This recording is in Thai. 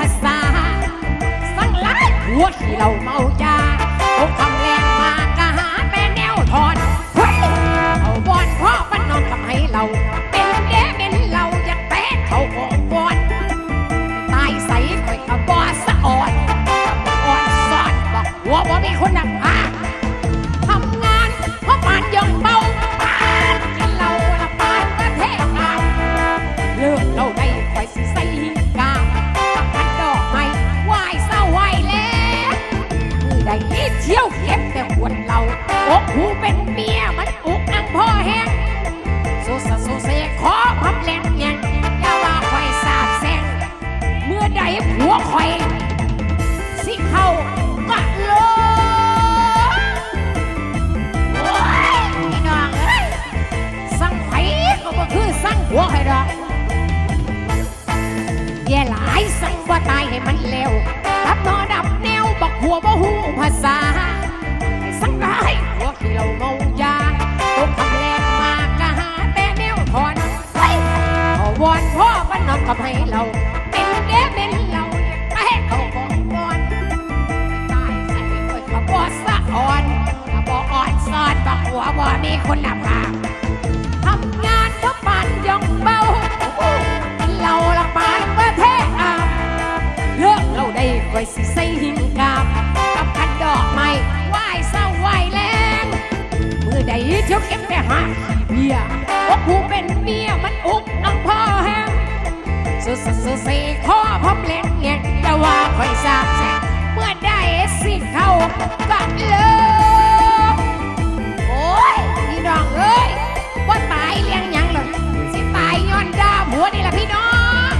ภาษา สั่งหลายหัวที่เราเมายาเอาคำแรงมากะหาแต่แนวถอนเฮ้ยเอาบอนพ่อปันนอนทำให้เรา เป็นเด้เป็นเราอยากแปะเขาบอบอนตายใสข่อยกะบอสะอ่อนอ่อนสอดบอกหัวบ่มีคนนำพา เหล้าอกหูเป็นเมียมันอกอังพ่อแห้งโซซาโซเซขอพับแลนยังอย่าว่าคอยสาบแซงเมื่อใดผัวคอย สิเข้ากะโลโอ้ยพี่น้องเอ้ยสั่งไผก็บ่คือสั่งผัวใครดอกแย่หลายสั่งว่าตายให้มันเร็วดับนอดับแนวบอกผัวบ่หูภาษา ขอวอนพ่อมันนอนกับให้เราเป็นเด้เป็นเราไปเขาบอกวอนตายใส่เอ้ยขบอสะอ่อนขบอ่อนซอดบอกหัวบ่มีคุณภาพทำงานเพราะปานย่องเบาเราละปานประเทศอาเลือกเราได้ไว้สิใส่หิ้งกาบกับพันดอกไม้ไหว้เศร้าไหว้แรงมือใดเที่ยวเก็บแต่หาขี้เบียอกผู้เป็นเมียมันอุก สุสุสุสีขอพบเล่นเงี้ยจะว่าคอยสาบแสงเมื่อได้สิเข้ากัเลิกโอ้ยพี่น้องเอ้ยว่าตายเลี้ยงยังเลยสิตายย้อนดาหัวนี่แหละพี่น้อง